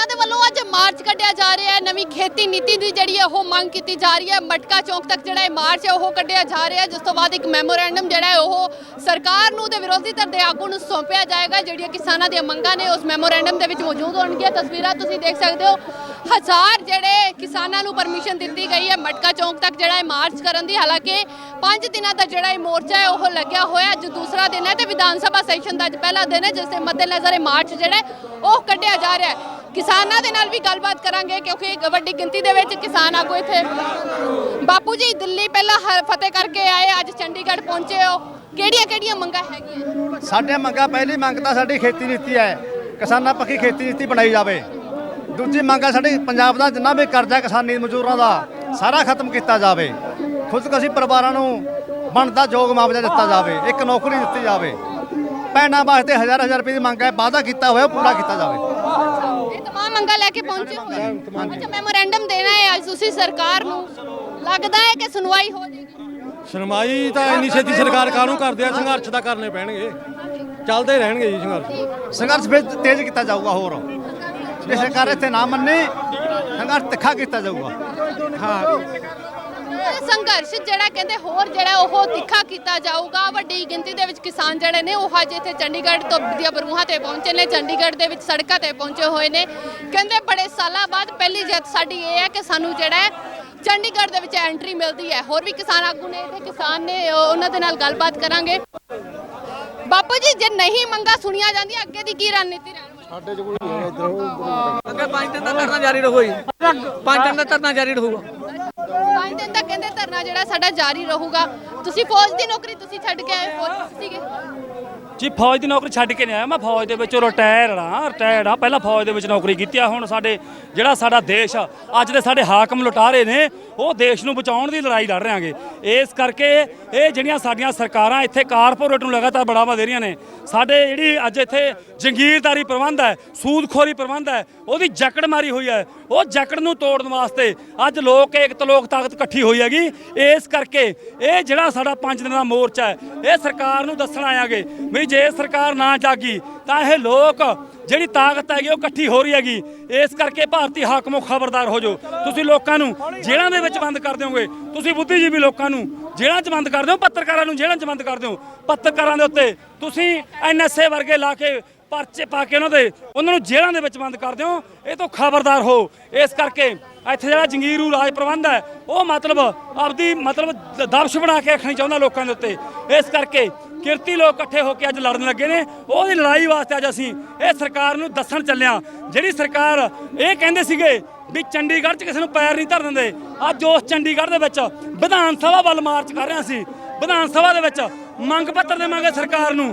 ਕਿਸਾਨਾਂ ਦੇ ਵੱਲੋਂ ਅੱਜ ਮਾਰਚ ਕੱਢਿਆ ਜਾ ਰਿਹਾ ਹੈ। ਨਵੀਂ ਖੇਤੀ ਨੀਤੀ ਦੀ ਜਿਹੜੀ ਹੈ, ਉਹ ਮੰਗ ਕੀਤੀ ਜਾ ਰਹੀ ਹੈ। ਮਟਕਾ ਚੌਕ ਤੱਕ ਜਿਹੜਾ ਇਹ ਮਾਰਚ ਹੈ, ਉਹ ਕੱਢਿਆ ਜਾ ਰਿਹਾ ਹੈ। ਜਿਸ ਤੋਂ ਬਾਅਦ ਇੱਕ ਮੈਮੋਰੈਂਡਮ ਜਿਹੜਾ ਹੈ, ਉਹ ਸਰਕਾਰ ਨੂੰ ਤੇ ਵਿਰੋਧੀ ਧਿਰ ਦੇ ਆਗੂ ਨੂੰ ਸੌਂਪਿਆ ਜਾਏਗਾ। ਜਿਹੜੀਆਂ ਕਿਸਾਨਾਂ ਦੀਆਂ ਮੰਗਾਂ ਨੇ, ਉਸ ਮੈਮੋਰੈਂਡਮ ਦੇ ਵਿੱਚ ਮੌਜੂਦ ਹੋਣਗੀਆਂ। ਤਸਵੀਰਾਂ ਤੁਸੀਂ ਦੇਖ ਸਕਦੇ ਹੋ। ਹਜ਼ਾਰ ਜਿਹੜੇ ਕਿਸਾਨਾਂ ਨੂੰ ਪਰਮਿਸ਼ਨ ਦਿੱਤੀ ਗਈ ਹੈ, ਮਟਕਾ ਚੌਂਕ ਤੱਕ ਜਿਹੜਾ ਇਹ ਮਾਰਚ ਕਰਨ ਦੀ। ਹਾਲਾਂਕਿ 5 ਦਿਨਾਂ ਦਾ ਜਿਹੜਾ ਇਹ ਮੋਰਚਾ ਹੈ, ਉਹ ਲੱਗਿਆ ਹੋਇਆ ਅੱਜ ਦੂਸਰਾ ਦਿਨ ਹੈ ਤੇ ਵਿਧਾਨ ਸਭਾ ਸੈਸ਼ਨ ਦਾ ਅੱਜ ਪਹਿਲਾ ਦਿਨ ਹੈ, ਜਿਸ ਦੇ ਮੱਦੇਨਜ਼ਰ ਇਹ ਮਾਰਚ ਜਿਹੜਾ ਉਹ ਕੱਢਿਆ ਜਾ ਰਿਹਾ ਹੈ। ਕਿਸਾਨਾਂ ਦੇ ਨਾਲ ਵੀ ਗੱਲਬਾਤ ਕਰਾਂਗੇ ਕਿਉਂਕਿ ਵੱਡੀ ਗਿਣਤੀ ਦੇ ਵਿੱਚ ਕਿਸਾਨ ਆਗੂ ਇੱਥੇ ਬਾਪੂ ਜੀ, ਦਿੱਲੀ ਪਹਿਲਾਂ ਫਤਿਹ ਕਰਕੇ ਆਏ, ਅੱਜ ਚੰਡੀਗੜ੍ਹ ਪਹੁੰਚੇ ਹੋ। ਕਿਹੜੀਆਂ ਕਿਹੜੀਆਂ ਮੰਗਾਂ ਹੈਗੀਆਂ? ਸਾਡੇ ਮੰਗਾਂ, ਪਹਿਲੀ ਮੰਗ ਤਾਂ ਸਾਡੀ ਖੇਤੀ ਨੀਤੀ ਹੈ, ਕਿਸਾਨਾਂ ਪੱਖੀ ਖੇਤੀ ਨੀਤੀ ਬਣਾਈ ਜਾਵੇ। ਦੂਜੀ ਮੰਗ ਹੈ ਸਾਡੀ ਪੰਜਾਬ ਦਾ ਜਿੰਨਾ ਵੀ ਕਰਜ਼ਾ ਕਿਸਾਨੀ ਮਜ਼ਦੂਰਾਂ ਦਾ, ਸਾਰਾ ਖਤਮ ਕੀਤਾ ਜਾਵੇ। ਖੁਦਕੁਸ਼ੀ ਪਰਿਵਾਰਾਂ ਨੂੰ ਬਣਦਾ ਯੋਗ ਮੁਆਵਜ਼ਾ ਦਿੱਤਾ ਜਾਵੇ, ਇੱਕ ਨੌਕਰੀ ਦਿੱਤੀ ਜਾਵੇ। ਭੈਣਾਂ ਵਾਸਤੇ ਹਜ਼ਾਰ ਹਜ਼ਾਰ ਰੁਪਏ ਦੀ ਮੰਗ ਹੈ, ਵਾਅਦਾ ਕੀਤਾ ਹੋਇਆ, ਪੂਰਾ ਕੀਤਾ ਜਾਵੇ। ਮੰਗਾਂ ਲੈ ਕੇ ਪਹੁੰਚੇ ਹੋਏ ਅੱਛਾ ਮੈਮੋਰੈਂਡਮ ਦੇਣਾ ਹੈ ਅੱਜ ਤੁਸੀਂ ਸਰਕਾਰ ਨੂੰ। ਲੱਗਦਾ ਹੈ ਕਿ ਸੁਣਵਾਈ ਹੋ ਜਾਏਗੀ? ਸ਼ਰਮਾਈ ਤਾਂ ਇੰਨੀ ਛੇਤੀ ਸਰਕਾਰ ਕਾਹਨੂੰ ਕਰਦੇ ਆ? ਸੰਘਰਸ਼ ਤਾਂ ਕਰਨੇ ਪੈਣਗੇ। ਚੱਲਦੇ ਰਹਿਣਗੇ ਜੀ ਸੰਘਰਸ਼। ਸੰਘਰਸ਼ ਫਿਰ ਤੇਜ਼ ਕੀਤਾ ਜਾਊਗਾ ਹੋਰ। ਜੇ ਸਰਕਾਰ ਇੱਥੇ ਨਾ ਮੰਨੇ ਸੰਘਰਸ਼ ਤਿੱਖਾ ਕੀਤਾ ਜਾਊਗਾ। ਇਹ ਸੰਘਰਸ਼ ਜਿਹੜਾ ਕਹਿੰਦੇ ਹੋਰ ਜਿਹੜਾ ਉਹ ਤਿੱਖਾ ਕੀਤਾ ਜਾਊਗਾ ਵੱਡੀ ਗਿਣਤੀ ਦੇ ਵਿੱਚ ਕਿਸਾਨ ਜਿਹੜੇ ਨੇ ਉਹ ਅੱਜ ਇੱਥੇ ਚੰਡੀਗੜ੍ਹ ਤੋਂ ਦੀਆਂ ਬਰੂਹਾਂ ਤੇ ਪਹੁੰਚੇ ਨੇ ਚੰਡੀਗੜ੍ਹ ਦੇ ਵਿੱਚ ਸੜਕਾਂ ਤੇ ਪਹੁੰਚੇ ਹੋਏ ਨੇ। ਕਹਿੰਦੇ ਬੜੇ ਸਾਲਾਂ ਬਾਅਦ ਪਹਿਲੀ ਜਿੱਤ ਸਾਡੀ ਇਹ ਹੈ ਕਿ ਸਾਨੂੰ ਜਿਹੜਾ ਚੰਡੀਗੜ੍ਹ ਦੇ ਵਿੱਚ ਐਂਟਰੀ ਮਿਲਦੀ ਹੈ। ਹੋਰ ਵੀ ਕਿਸਾਨ ਆਗੂ ਨੇ ਇੱਥੇ ਕਿਸਾਨ ਨੇ ਉਹ- ਉਹਨਾਂ ਦੇ ਨਾਲ ਗੱਲਬਾਤ ਕਰਾਂਗੇ। ਬਾਪੂ ਜੀ ਜੇ ਨਹੀਂ ਮੰਗਾ ਸੁਣੀਆਂ ਜਾਂਦੀਆਂ ਅੱਗੇ ਦੀ ਕੀ ਰਣਨੀਤੀ ਰਹਿਣ ਵਾਲੀ? ਅੱਗੇ ਪੰਜ ਦਿਨ ਦਾ ਧਰਨਾ ਜਾਰੀ ਰਹੂ ਜੀ। ਪੰਜ ਦਿਨ ਦਾ ਧਰਨਾ ਜਾਰੀ ਰਹੂਗਾ। ਪੰਜ ਦਿਨ ਤੱਕ ਕਹਿੰਦੇ ਧਰਨਾ ਜਿਹੜਾ ਸਾਡਾ ਜਾਰੀ ਰਹੂਗਾ। ਤੁਸੀਂ ਫੌਜ ਦੀ ਨੌਕਰੀ ਤੁਸੀਂ ਛੱਡ ਕੇ ਆਏ ਫੌਜ 'ਚ ਸੀਗੇ। ਜੀ ਫੌਜ ਦੀ ਨੌਕਰੀ ਛੱਡ ਕੇ ਨਹੀਂ ਆਇਆ। ਮੈਂ ਫੌਜ ਦੇ ਵਿੱਚ ਰਿਟਾਇਰ ਹਾਂ ਰਿਟਾਇਰਡ ਹਾਂ। ਪਹਿਲਾਂ ਫੌਜ ਦੇ ਵਿੱਚ ਨੌਕਰੀ ਕੀਤੀ ਆ। ਹੁਣ ਸਾਡੇ ਜਿਹੜਾ ਸਾਡਾ ਦੇਸ਼ ਆ, ਅੱਜ ਦੇ ਸਾਡੇ ਹਾਕਮ ਲੁਟਾ ਰਹੇ ਨੇ ਉਹ ਦੇਸ਼ ਨੂੰ ਬਚਾਉਣ ਦੀ ਲੜਾਈ ਲੜ ਰਹੇ ਇਸ ਕਰਕੇ ਇਹ ਜਿਹੜੀਆਂ ਸਾਡੀਆਂ ਸਰਕਾਰਾਂ ਇੱਥੇ ਕਾਰਪੋਰੇਟ ਨੂੰ ਲਗਾਤਾਰ ਬੜਾਵਾ ਦੇ ਰਹੀਆਂ ਨੇ ਸਾਡੇ ਜਿਹੜੀ ਅੱਜ ਇੱਥੇ ਜੰਗੀਰਦਾਰੀ ਪ੍ਰਬੰਧ ਹੈ ਸੂਦਖੋਰੀ ਪ੍ਰਬੰਧ ਹੈ ਉਹਦੀ ਜਕੜ ਮਾਰੀ ਹੋਈ ਹੈ। ਉਹ ਜਕੜ ਨੂੰ ਤੋੜਨ ਵਾਸਤੇ ਅੱਜ ਲੋਕ ਏਕਤਾ ਲੋਕ ਤਾਕਤ ਇਕੱਠੀ ਹੋਈ ਹੈਗੀ। ਇਸ ਕਰਕੇ ਇਹ ਜਿਹੜਾ ਸਾਡਾ 5 ਦਿਨਾਂ ਦਾ ਮੋਰਚਾ ਹੈ ਇਹ ਸਰਕਾਰ ਨੂੰ ਦੱਸਣ ਆਇਆਗੇ ਵੀ ਜੇ ਸਰਕਾਰ ਨਾ ਜਾਗੀ, ਤਾਂ ਇਹ ਲੋਕ ਜਿਹੜੀ ਤਾਕਤ ਹੈਗੀ ਉਹ ਇਕੱਠੀ ਹੋ ਰਹੀ ਹੈਗੀ। ਇਸ ਕਰਕੇ ਭਾਰਤੀ ਹਾਕਮੋ ਖਬਰਦਾਰ ਹੋ ਜਾਓ। ਤੁਸੀਂ ਲੋਕਾਂ ਨੂੰ ਜੇਲ੍ਹਾਂ ਦੇ ਵਿੱਚ ਬੰਦ ਕਰ ਦਿਓਗੇ। ਤੁਸੀਂ ਬੁੱਧੀਜੀਵੀ ਲੋਕਾਂ ਨੂੰ ਜੇਲ੍ਹਾਂ 'ਚ ਬੰਦ ਕਰ ਦਿਓ, ਪੱਤਰਕਾਰਾਂ ਨੂੰ ਜੇਲ੍ਹਾਂ 'ਚ ਬੰਦ ਕਰ ਦਿਓ। ਪੱਤਰਕਾਰਾਂ ਦੇ ਉੱਤੇ ਤੁਸੀਂ ਐਨਐਸਏ ਵਰਗੇ ਲਾ ਕੇ ਪਰਚੇ ਪਾ ਕੇ ਉਹਨਾਂ ਦੇ, ਉਹਨਾਂ ਨੂੰ ਜੇਲ੍ਹਾਂ ਦੇ ਵਿੱਚ ਬੰਦ ਕਰ ਦਿਓ। ਇਹ ਤੋਂ ਖਬਰਦਾਰ ਹੋ। ਇਸ ਕਰਕੇ ਇੱਥੇ ਜਿਹੜਾ ਜੰਗੀਰੂ ਰਾਜ ਪ੍ਰਬੰਧ ਹੈ, ਉਹ ਮਤਲਬ ਆਪਦੀ ਮਤਲਬ ਦ- ਦਬਸ਼ ਬਣਾ ਕੇ ਰੱਖਣੀ ਚਾਹੁੰਦਾ ਲੋਕਾਂ ਦੇ ਉੱਤੇ। ਇਸ ਕਰਕੇ ਕਿਰਤੀ ਲੋਕ ਇਕੱਠੇ ਹੋ ਕੇ ਅੱਜ ਲੜਨ ਲੱਗੇ ਨੇ। ਉਹਦੀ ਲੜਾਈ ਵਾਸਤੇ ਅੱਜ ਅਸੀਂ ਇਹ ਸਰਕਾਰ ਨੂੰ ਦੱਸਣ ਚੱਲਿਆ। ਜਿਹੜੀ ਸਰਕਾਰ ਇਹ ਕਹਿੰਦੇ ਸੀਗੇ ਵੀ ਚੰਡੀਗੜ੍ਹ 'ਚ ਕਿਸੇ ਨੂੰ ਪੈਰ ਨਹੀਂ ਧਰ ਦਿੰਦੇ। ਅੱਜ ਉਸ ਚੰਡੀਗੜ੍ਹ ਦੇ ਵਿੱਚ ਵਿਧਾਨ ਸਭਾ ਵੱਲ ਮਾਰਚ ਕਰ ਰਹੇ ਸੀ ਵਿਧਾਨ ਸਭਾ ਦੇ ਵਿੱਚ ਮੰਗ ਪੱਤਰ ਦੇਵਾਂਗੇ ਸਰਕਾਰ ਨੂੰ।